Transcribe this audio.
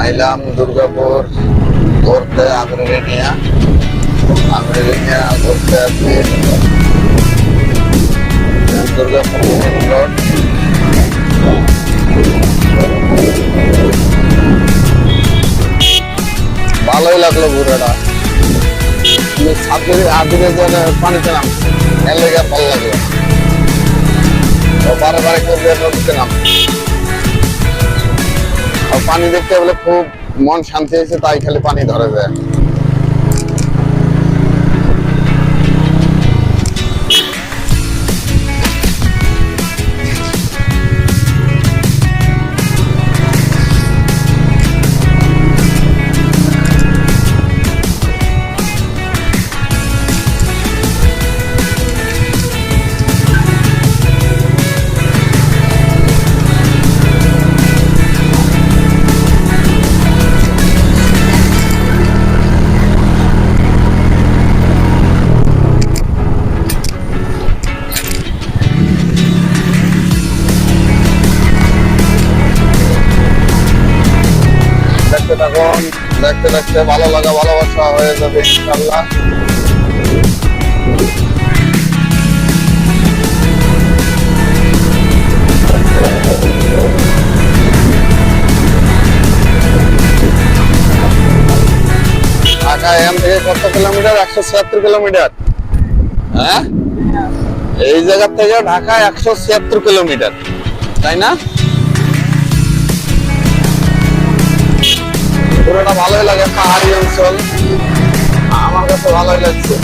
আইলাম, দুর্গাপুর ঘুরতে আগ্রেরিনিয়া আগ্রেরিনিয়া ঘুরতে আসছি দুর্গাপুর ভালোই লাগল ঘুরেটা। সাথে আদিকে যেন পানিতে নামছে এর লেগে ভালো লাগল বারে বারে করবে নদীতে নাম আর পানি দেখতে বলে খুব মন শান্তি হয়েছে তাই খালি পানি ধরা যায়। দেখতে থাকুন দেখতে দেখতে ভালো লাগা ভালোবাসা হয়ে যাবে ইনশাল্লাহ। ঢাকা এখান থেকে কত কিলোমিটার? একশো ছিয়াত্তর কিলোমিটার। হ্যাঁ? এই জায়গা থেকে ঢাকা একশো ছিয়াত্তর কিলোমিটার। তাই না? পুরোটা ভালোই লাগে পাহাড়ি অঞ্চল আমার কাছে ভালোই লাগছে।